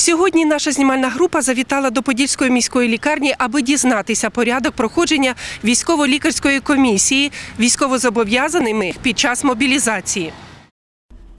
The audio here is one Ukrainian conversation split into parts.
Сьогодні наша знімальна група завітала до Подільської міської лікарні, аби дізнатися порядок проходження військово-лікарської комісії військовозобов'язаними під час мобілізації.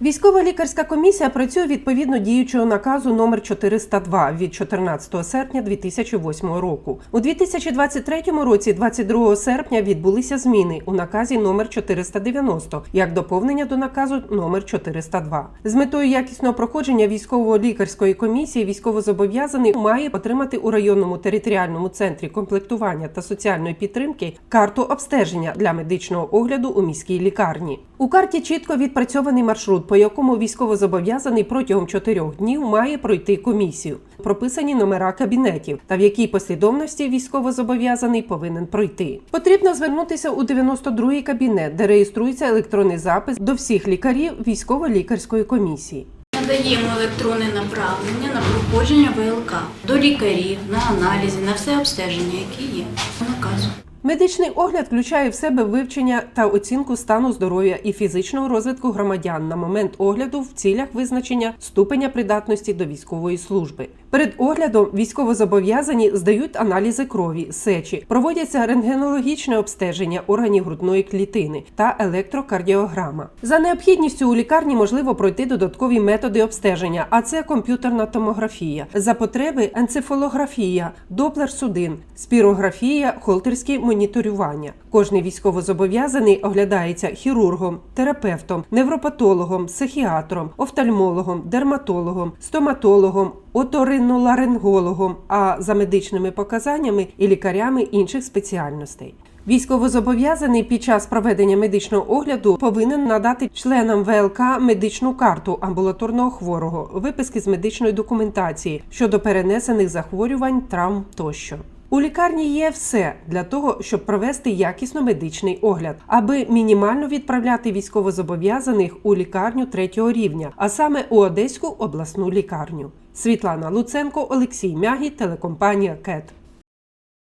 Військова лікарська комісія працює відповідно діючого наказу номер 402 від 14 серпня 2008 року. У 2023 році, 22 серпня, відбулися зміни у наказі номер 490 як доповнення до наказу номер 402. З метою якісного проходження військово-лікарської комісії військовозобов'язаний має отримати у районному територіальному центрі комплектування та соціальної підтримки карту обстеження для медичного огляду у міській лікарні. У карті чітко відпрацьований маршрут, по якому військовозобов'язаний протягом чотирьох днів має пройти комісію. Прописані номера кабінетів та в якій послідовності військовозобов'язаний повинен пройти. Потрібно звернутися у 92-й кабінет, де реєструється електронний запис до всіх лікарів військово-лікарської комісії. Надаємо електронне направлення на проходження ВЛК до лікарів, на аналізи, на все обстеження, які є наказу. Медичний огляд включає в себе вивчення та оцінку стану здоров'я і фізичного розвитку громадян на момент огляду в цілях визначення ступеня придатності до військової служби. Перед оглядом військовозобов'язані здають аналізи крові, сечі, проводяться рентгенологічне обстеження органів грудної клітини та електрокардіограма. За необхідністю у лікарні можливо пройти додаткові методи обстеження, а це комп'ютерна томографія, за потреби енцефалографія, доплер судин, спірографія, холтерські моніторювання. Кожний військовозобов'язаний оглядається хірургом, терапевтом, невропатологом, психіатром, офтальмологом, дерматологом, стоматологом, оториноларингологом, а за медичними показаннями і лікарями інших спеціальностей. Військовозобов'язаний під час проведення медичного огляду повинен надати членам ВЛК медичну карту амбулаторного хворого, виписки з медичної документації щодо перенесених захворювань, травм тощо. У лікарні є все для того, щоб провести якісно медичний огляд, аби мінімально відправляти військовозобов'язаних у лікарню третього рівня, а саме у Одеську обласну лікарню. Світлана Луценко, Олексій Мягі, телекомпанія КЕТ.